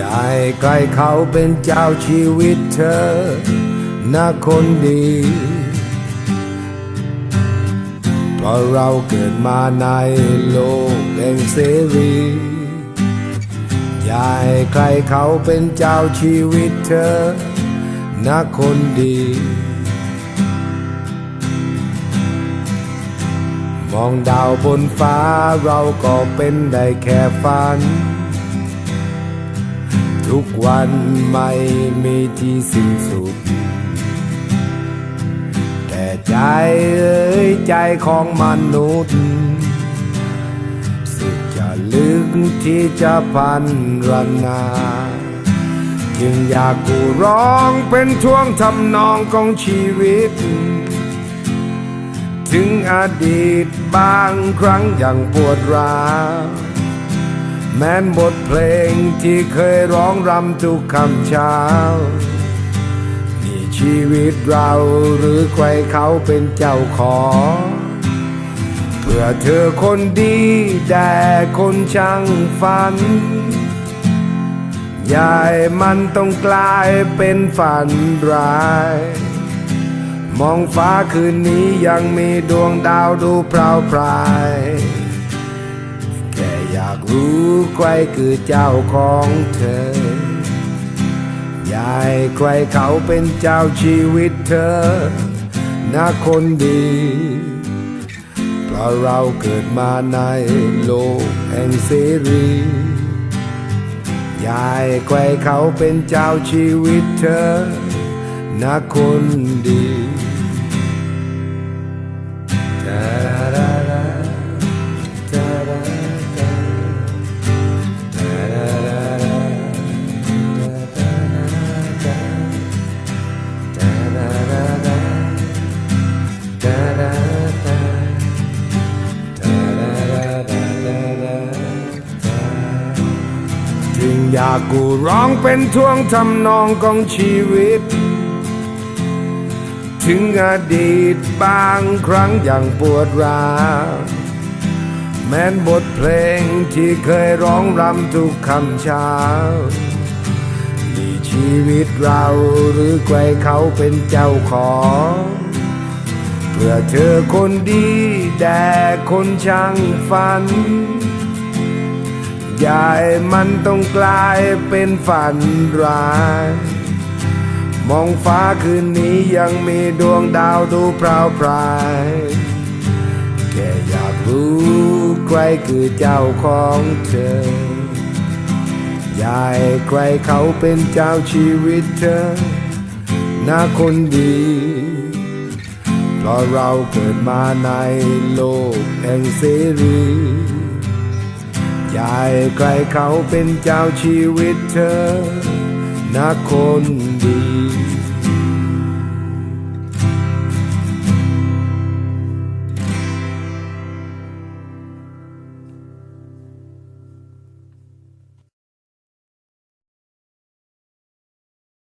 ยายใครเขาเป็นเจ้าชีวิตเธอนะคนดีเพราะเราเกิดมาในโลกแห่งเสรีอย่าให้ใครเขาเป็นเจ้าชีวิตเธอนะคนดีมองดาวบนฟ้าเราก็เป็นได้แค่ฝัน ทุกวันไม่มีที่สิ้นสุด แต่ใจเอ้ยใจของมนุษย์สุดจะลึกที่จะพันรนา จึงอยากกูร้องเป็นช่วงทำนองของชีวิต ถึงอดีตบางครั้งอย่างปวดร้าว แม้นบทเพลงที่เคยร้องรำทุกคำเช้า นี่ชีวิตเราหรือใครเขาเป็นเจ้าของ เพื่อเธอคนดีแต่คนช่างฝัน ยายมันต้องกลายเป็นฝันร้าย มองฟ้าคืนนี้ยังมีดวงดาวดูพราวพรายแค่อยากรู้ใครคือเจ้าของเธอยายใครเขาเป็นเจ้าชีวิตเธอนะคนดี เพราะเราเกิดมาในโลกแห่งเสรียายใครเขาเป็นเจ้าชีวิตเธอนะคนดี อยากกูร้องเป็นท่วงทำนองของชีวิต ถึงอดีตบางครั้งอย่างปวดร้าวแม้นบทเพลงที่เคยร้องรำทุกคำเช้านี่ชีวิตเราหรือใครเขาเป็นเจ้าของ เพื่อเธอคนดีแต่คนช่างฝัน ยายมันต้องกลายเป็นฝันร้าย มองฟ้าคืนนี้ยังมีดวงดาวดูพราวพรายแค่อยากรู้ใครคือเจ้าของเธอ ยายใครเขาเป็นเจ้าชีวิตเธอนะคนดีเพราะเราเกิดมาในโลกแห่งเสรี ยายใครเขาเป็นเจ้าชีวิตเธอนะคนดี